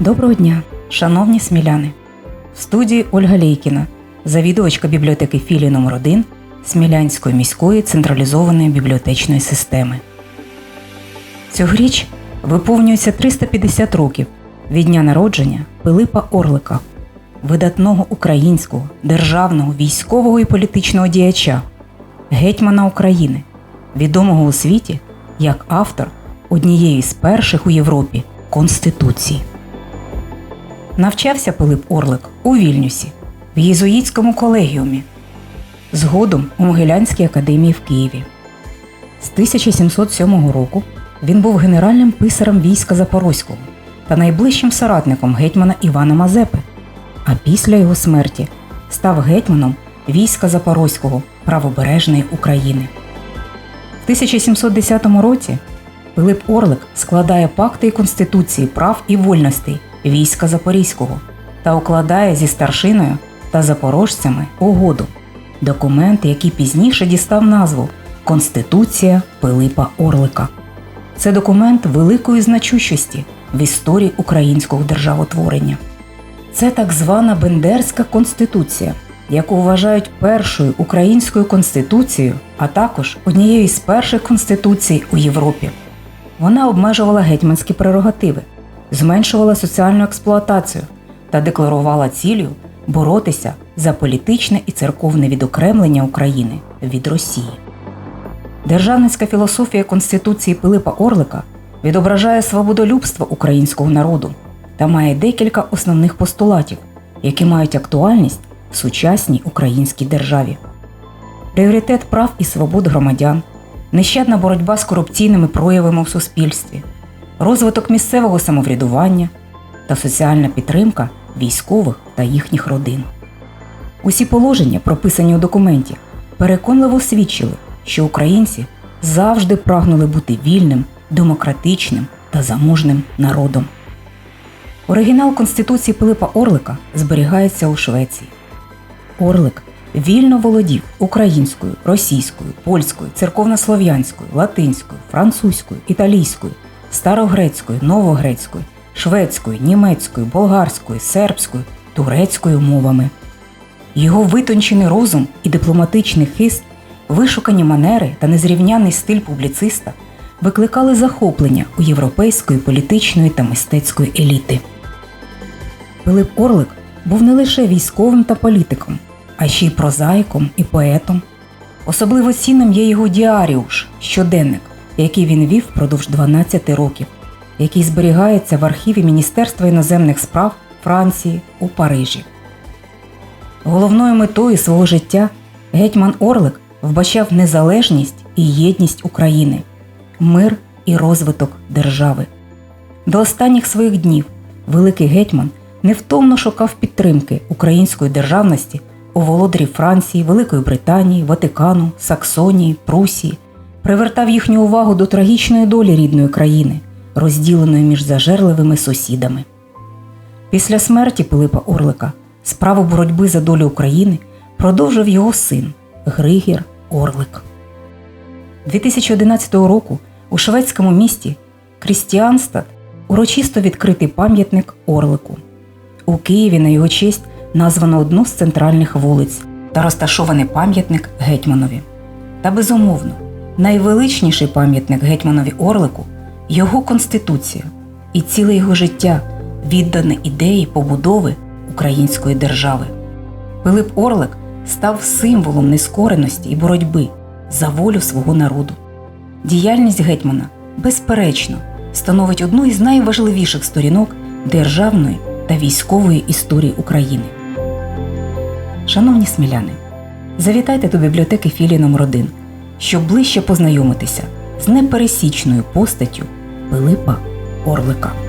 Доброго дня, шановні сміляни! В студії Ольга Лейкіна, завідувачка бібліотеки філії номер 1 Смілянської міської централізованої бібліотечної системи. Цьогоріч виповнюється 350 років від дня народження Пилипа Орлика, видатного українського державного військового і політичного діяча, гетьмана України, відомого у світі як автор однієї з перших у Європі Конституції. Навчався Пилип Орлик у Вільнюсі, в Єзуїтському колегіумі, згодом у Могилянській академії в Києві. З 1707 року він був генеральним писарем війська Запорозького та найближчим соратником гетьмана Івана Мазепи, а після його смерті став гетьманом війська Запорозького правобережної України. В 1710 році Пилип Орлик складає пакти і конституції прав і вольностей війська Запорізького та укладає зі старшиною та запорожцями угоду, документ, який пізніше дістав назву Конституція Пилипа Орлика. Це документ великої значущості в історії українського державотворення. Це так звана Бендерська конституція, яку вважають першою українською конституцією, а також однією з перших конституцій у Європі. Вона обмежувала гетьманські прерогативи, зменшувала соціальну експлуатацію та декларувала цілею боротися за політичне і церковне відокремлення України від Росії. Державницька філософія Конституції Пилипа Орлика відображає свободолюбство українського народу та має декілька основних постулатів, які мають актуальність в сучасній українській державі. Пріоритет прав і свобод громадян, нещадна боротьба з корупційними проявами у суспільстві, розвиток місцевого самоврядування та соціальна підтримка військових та їхніх родин. Усі положення, прописані у документі, переконливо свідчили, що українці завжди прагнули бути вільним, демократичним та заможним народом. Оригінал Конституції Пилипа Орлика зберігається у Швеції. Орлик вільно володів українською, російською, польською, церковнослов'янською, латинською, французькою, італійською, старогрецькою, новогрецькою, шведською, німецькою, болгарською, сербською, турецькою мовами. Його витончений розум і дипломатичний хист, вишукані манери та незрівняний стиль публіциста викликали захоплення у європейської політичної та мистецької еліти. Пилип Орлик був не лише військовим та політиком, а ще й прозаїком і поетом. Особливо цінним є його діаріуш щоденник, який він вів впродовж 12 років, який зберігається в архіві Міністерства іноземних справ Франції у Парижі. Головною метою свого життя гетьман Орлик вбачав незалежність і єдність України, мир і розвиток держави. До останніх своїх днів великий гетьман невтомно шукав підтримки української державності у володарів Франції, Великої Британії, Ватикану, Саксонії, Прусії, привертав їхню увагу до трагічної долі рідної країни, розділеної між зажерливими сусідами. Після смерті Пилипа Орлика справу боротьби за долю України продовжив його син Григір Орлик. 2011 року у шведському місті Крістіанстад урочисто відкритий пам'ятник Орлику. У Києві на його честь названо одну з центральних вулиць та розташований пам'ятник гетьманові. Та безумовно, найвеличніший пам'ятник гетьманові Орлику його конституція і ціле його життя віддане ідеї побудови української держави. Пилип Орлик став символом нескореності і боротьби за волю свого народу. Діяльність гетьмана, безперечно, становить одну із найважливіших сторінок державної та військової історії України. Шановні сміляни, завітайте до бібліотеки філії номер 1 щоб ближче познайомитися з непересічною постаттю Пилипа Орлика.